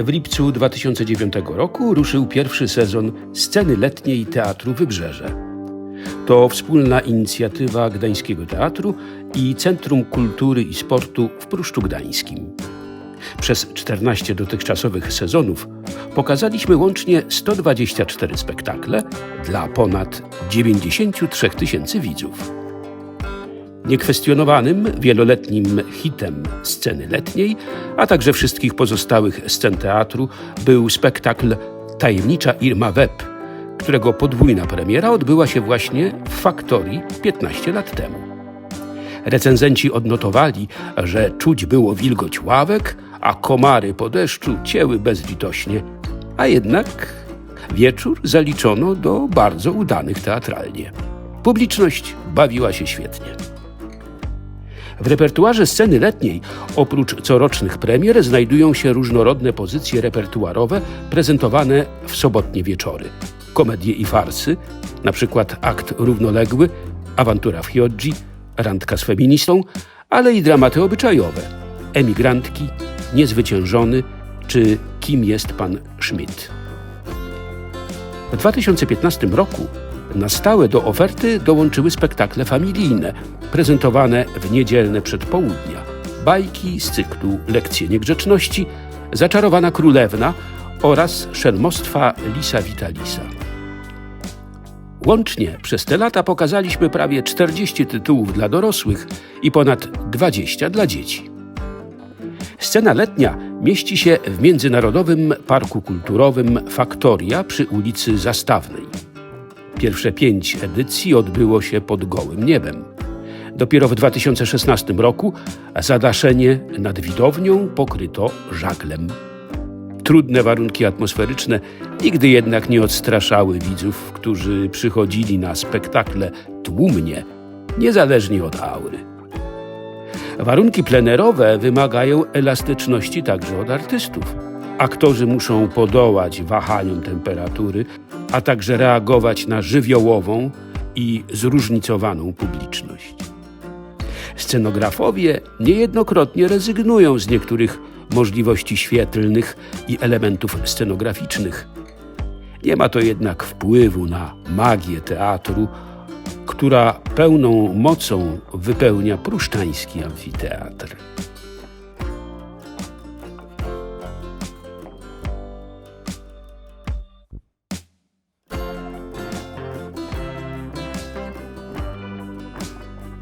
W lipcu 2009 roku ruszył pierwszy sezon sceny letniej Teatru Wybrzeże. To wspólna inicjatywa Gdańskiego Teatru i Centrum Kultury i Sportu w Pruszczu Gdańskim. Przez 14 dotychczasowych sezonów pokazaliśmy łącznie 124 spektakle dla ponad 93 tysięcy widzów. Niekwestionowanym, wieloletnim hitem sceny letniej, a także wszystkich pozostałych scen teatru był spektakl Tajemnicza Irma Web, którego podwójna premiera odbyła się właśnie w Faktorii 15 lat temu. Recenzenci odnotowali, że czuć było wilgoć ławek, a komary po deszczu cięły bezlitośnie, a jednak wieczór zaliczono do bardzo udanych teatralnie. Publiczność bawiła się świetnie. W repertuarze sceny letniej, oprócz corocznych premier, znajdują się różnorodne pozycje repertuarowe prezentowane w sobotnie wieczory. Komedie i farsy, na przykład akt równoległy, awantura w Chioggi, randka z feministą, ale i dramaty obyczajowe, emigrantki, niezwyciężony czy kim jest pan Schmidt. W 2015 roku na stałe do oferty dołączyły spektakle familijne, prezentowane w niedzielne przedpołudnia. Bajki z cyklu Lekcje Niegrzeczności, Zaczarowana Królewna oraz Szelmostwa Lisa Vitalisa. Łącznie przez te lata pokazaliśmy prawie 40 tytułów dla dorosłych i ponad 20 dla dzieci. Scena letnia mieści się w Międzynarodowym Parku Kulturowym Faktoria przy ulicy Zastawnej. Pierwsze pięć edycji odbyło się pod gołym niebem. Dopiero w 2016 roku zadaszenie nad widownią pokryto żaglem. Trudne warunki atmosferyczne nigdy jednak nie odstraszały widzów, którzy przychodzili na spektakle tłumnie, niezależnie od aury. Warunki plenerowe wymagają elastyczności także od artystów. Aktorzy muszą podołać wahaniom temperatury, a także reagować na żywiołową i zróżnicowaną publiczność. Scenografowie niejednokrotnie rezygnują z niektórych możliwości świetlnych i elementów scenograficznych. Nie ma to jednak wpływu na magię teatru, która pełną mocą wypełnia pruszczański amfiteatr.